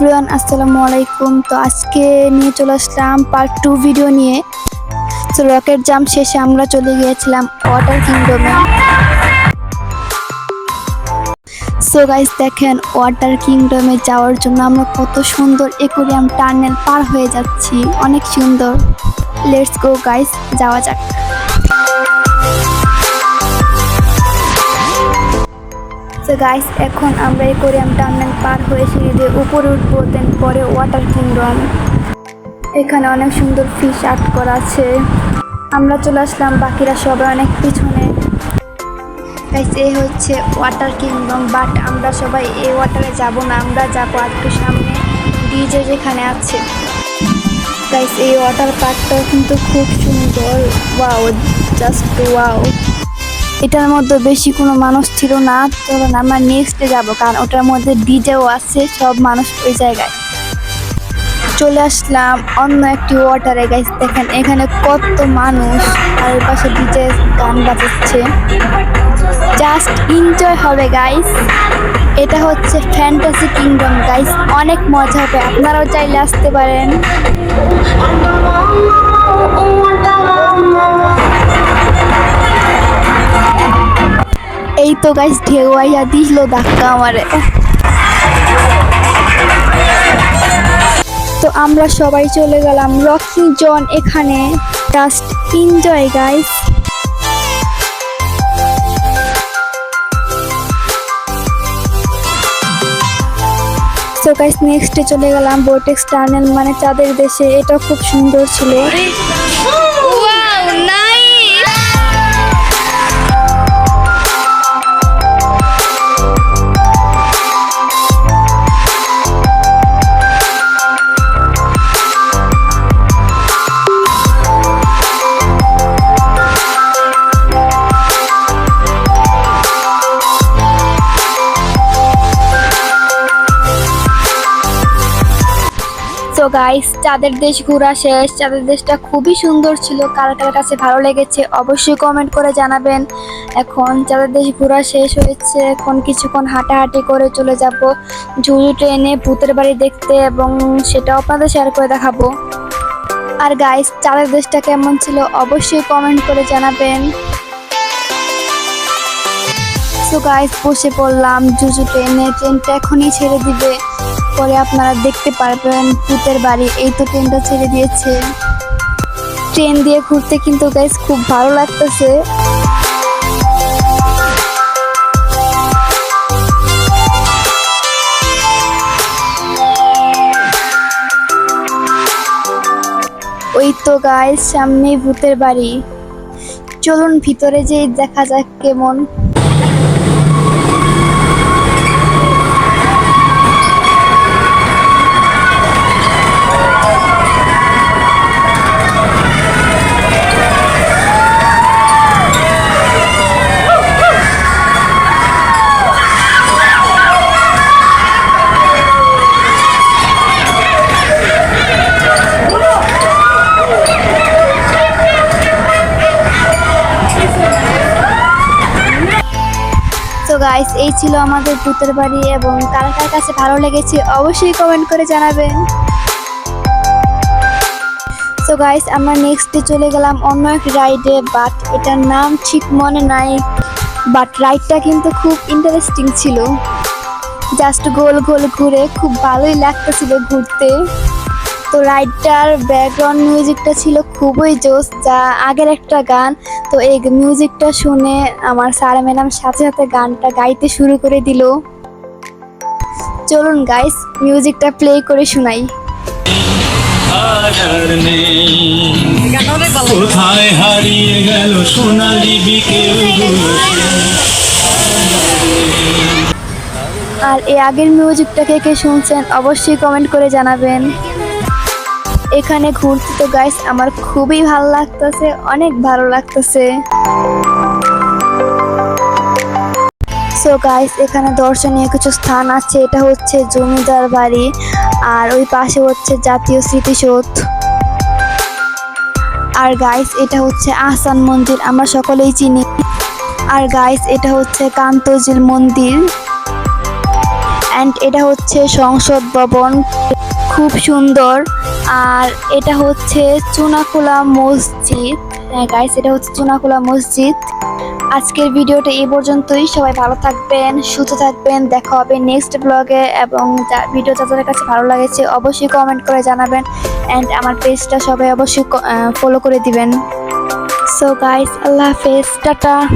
Everyone, আসসালামু আলাইকুম। তো আজকে নিয়ে চলে আসলাম পার্ট টু ভিডিও নিয়ে। তো রকেট জাম্প শেষে আমরা চলে গিয়েছিলাম ওয়াটার কিংডমে সো গাইস দেখেন ওয়াটার কিংডমে যাওয়ার জন্য আমরা কত সুন্দর একুরিয়াম টার্নেল পার হয়ে যাচ্ছি। অনেক সুন্দর। লেটস গো গাইস যাওয়া যাক। তো গাইস এখন আমরা এই কোরিয়াম টার্মিনাল পার হয়ে সিঁড়ি দিয়ে উপরে উঠবো দেন পরে ওয়াটার কিংডম এখানে অনেক সুন্দর ফিশ আর্ট করা আছে। আমরা চলে আসলাম, বাকিরা সবাই অনেক পিছনে। গাইস হচ্ছে ওয়াটার কিংডম বাট আমরা সবাই এই ওয়াটারে যাব না, আমরা যাব একটু সামনে ডিজে যেখানে আছে। গাইস এই ওয়াটার পার্কটাও কিন্তু খুব সুন্দর। ওয়াও জাস্ট ওয়াও এটার মধ্যে বেশি কোনো মানুষ ছিল না। চলুন আমরা নেক্সটে যাব, কারণ ওটার মধ্যে ডিজেও আছে, সব মানুষ ওই জায়গায়। চলে আসলাম অন্য একটি ওয়াটারে গাইস দেখেন এখানে কত মানুষ, আর এর পাশে ডিজে গান বাজাচ্ছে। জাস্ট এনজয় হবে গাইস এটা হচ্ছে ফ্যান্টাসি কিংডম গাইস অনেক মজা হবে। আপনারাও চাইলে আসতে পারেন। এই তো গাইস ঢেউ আইয়া দিল ধাক্কা আমারে। তো আমরা সবাই চলে গেলাম রকি জন এখানে। জাস্ট এনজয় গাইস তো গাইস নেক্সটে চলে গেলাম বোটেক্স টার্নেল মানে চাঁদের দেশে। এটা খুব সুন্দর ছিল। তো গাইস চাঁদের দেশ ঘোরা শেষ চাঁদের দেশটা খুবই সুন্দর ছিল, কার কার কাছে ভালো লেগেছে অবশ্যই কমেন্ট করে জানাবেন। এখন চাঁদের দেশ ঘোরা শেষ হয়েছে, এখন কিছুক্ষণ হাঁটাহাঁটি করে চলে যাব ঝুড়ি ট্রেনে ভূতের বাড়ি দেখতে এবং সেটাও আপনাদের শেয়ার করে দেখাবো। আর গাইস চাঁদের দেশটা কেমন ছিল অবশ্যই কমেন্ট করে জানাবেন। তো গাইস বসে পড়লাম জুজু ট্রেনে ট্রেনটা এখনই ছেড়ে দিবে। পরে আপনারা দেখতে পারবেন ভূতের বাড়ি। এই তো ট্রেনটা ছেড়ে দিয়েছে। ট্রেন দিয়ে ঘুরতে কিন্তু গাইস খুব ভালো লাগতেছে। ওই তো গাইস সামনেই ভূতের বাড়ি। চলুন ভিতরে যেই দেখা যাক কেমন গাইস এই ছিল আমাদের ভূতের বাড়ি এবং কার কার কাছে ভালো লেগেছে অবশ্যই কমেন্ট করে জানাবেন। তো গাইস আমরা নেক্সট ডে চলে গেলাম অন্য এক রাইডে বাট এটার নাম ঠিক মনে নাই। বাট রাইডটা কিন্তু খুব ইন্টারেস্টিং ছিল। জাস্ট গোল গোল ঘুরে খুব ভালোই লাগতেছিল ঘুরতে। তো রাইডটার ব্যাকগ্রাউন্ড মিউজিকটা ছিল খুবই জোস যা আগের একটা গান। তো এই মিউজিকটা শুনে আমার স্যার ম্যাডাম সাথে সাথে গানটা গাইতে শুরু করে দিল। চলুন গাইস মিউজিকটা প্লে করে শোনাই। কোথায় হারিয়ে গেল সোনালি বিকেলগুলো আর এই আগের মিউজিকটা কে কে শুনছেন অবশ্যই কমেন্ট করে জানাবেন। এখানে ঘুরতে তো গাইস আমার খুবই ভালো লাগতেছে, অনেক ভালো লাগতেছে। সো গাইস এখানে দর্শনীয় কিছু স্থান আছে, এটা হচ্ছে জমিদার বাড়ি, আর ওই পাশে হচ্ছে জাতীয় স্মৃতিসৌধ। আর গাইস এটা হচ্ছে আহসান মন্দির, আমরা সকলেই চিনি। আর গাইস এটা হচ্ছে কান্তজিল মন্দির। অ্যান্ড এটা হচ্ছে সংসদ ভবন। খুব সুন্দর। আর এটা হচ্ছে চুনাখোলা মসজিদ। হ্যাঁ গাইস এটা হচ্ছে চুনাখোলা মসজিদ। আজকের ভিডিওটা এই পর্যন্তই। সবাই ভালো থাকবেন, সুস্থ থাকবেন। দেখা হবে নেক্সট ব্লগে এবং যা- ভিডিও যাদের কাছে ভালো লাগেছে, অবশ্যই কমেন্ট করে জানাবেন। অ্যান্ড আমার পেজটা সবাই অবশ্যই ফলো করে দিবেন। সো গাইস আল্লাহ হাফেজ। টাটা।